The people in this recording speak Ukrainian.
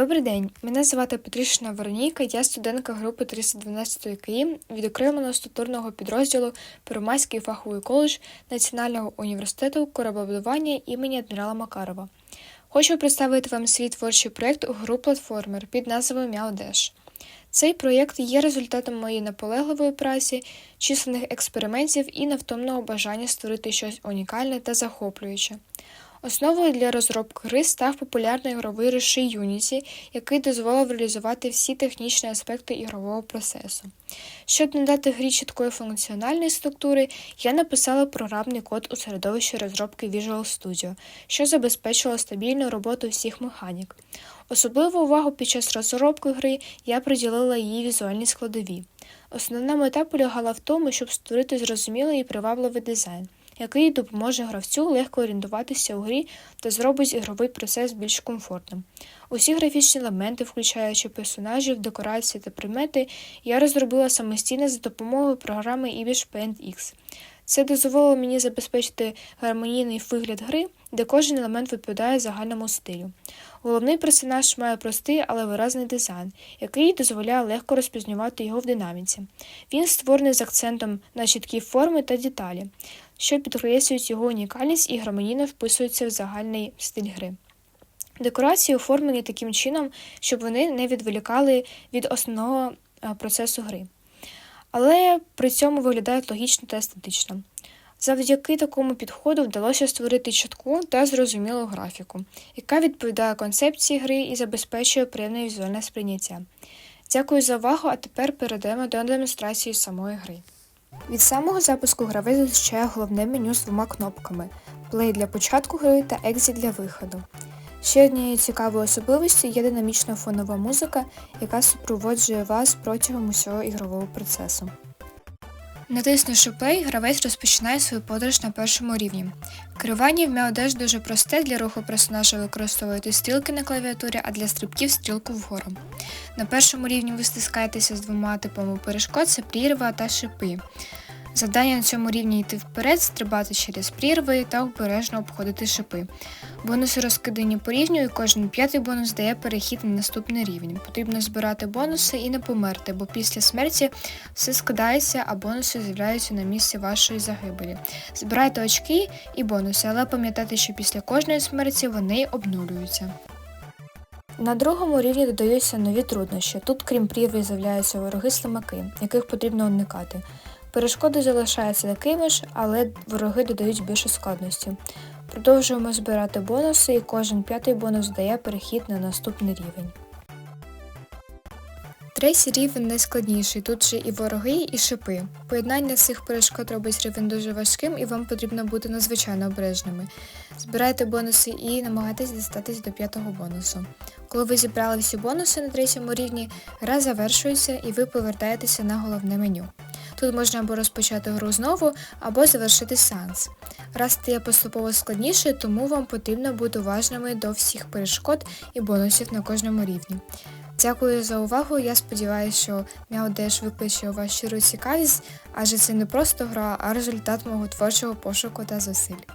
Добрий день, мене звати Петрішина Вероніка, я студентка групи 312 КІ відокремленого структурного підрозділу Первомайський фаховий коледж Національного університету кораблебудування імені адмірала Макарова. Хочу представити вам свій творчий проєкт гру платформер під назвою Мяудеш. Цей проєкт є результатом моєї наполегливої праці, численних експериментів і невтомного бажання створити щось унікальне та захоплююче. Основою для розробки гри став популярний ігровий рушій Unity, який дозволив реалізувати всі технічні аспекти ігрового процесу. Щоб надати грі чіткої функціональної структури, я написала програмний код у середовищі розробки Visual Studio, що забезпечило стабільну роботу всіх механік. Особливу увагу під час розробки гри я приділила її візуальній складові. Основна мета полягала в тому, щоб створити зрозумілий і привабливий дизайн який допоможе гравцю легко орієнтуватися у грі та зробить ігровий процес більш комфортним. Усі графічні елементи, включаючи персонажів, декорації та предмети, я розробила самостійно за допомогою програми Ibish Paint X. Це дозволило мені забезпечити гармонійний вигляд гри, де кожен елемент відповідає загальному стилю. Головний персонаж має простий, але виразний дизайн, який дозволяє легко розпізнавати його в динаміці. Він створений з акцентом на чіткі форми та деталі, що підкреслюють його унікальність і гармонійно вписуються в загальний стиль гри. Декорації оформлені таким чином, щоб вони не відволікали від основного процесу гри але при цьому виглядають логічно та естетично. Завдяки такому підходу вдалося створити чітку та зрозумілу графіку, яка відповідає концепції гри і забезпечує приємне візуальне сприйняття. Дякую за увагу, а тепер перейдемо до демонстрації самої гри. Від самого запуску гравець зустрічає головне меню з двома кнопками Play для початку гри та Exit для виходу. Ще однією цікавою особливістю є динамічна фонова музика, яка супроводжує вас протягом усього ігрового процесу. Натиснувши Play, гравець розпочинає свою подорож на першому рівні. Керування в Мяодеш дуже просте, для руху персонажа використовуєте стрілки на клавіатурі, а для стрибків стрілку вгору. На першому рівні ви стискаєтеся з двома типами перешкод це прірва та шипи. Завдання на цьому рівні йти вперед, стрибати через прірви та обережно обходити шипи. Бонуси розкидані по рівню і кожен п'ятий бонус дає перехід на наступний рівень. Потрібно збирати бонуси і не померти, бо після смерті все скидається, а бонуси з'являються на місці вашої загибелі. Збирайте очки і бонуси, але пам'ятайте, що після кожної смерті вони обнулюються. На другому рівні додаються нові труднощі. Тут, крім прірви, з'являються вороги слимаки, яких потрібно уникати. Перешкоди залишаються такими ж, але вороги додають більше складності. Продовжуємо збирати бонуси і кожен п'ятий бонус дає перехід на наступний рівень. Третій рівень найскладніший, тут же і вороги, і шипи. Поєднання цих перешкод робить рівень дуже важким і вам потрібно бути надзвичайно обережними. Збирайте бонуси і намагайтесь дістатись до п'ятого бонусу. Коли ви зібрали всі бонуси на третьому рівні, гра завершується і ви повертаєтеся на головне меню. Тут можна або розпочати гру знову, або завершити сеанс. Раз стає поступово складніше, тому вам потрібно бути уважними до всіх перешкод і бонусів на кожному рівні. Дякую за увагу. Я сподіваюся, що Мяудеш викличе у вас щиру цікавість, адже це не просто гра, а результат мого творчого пошуку та зусиль.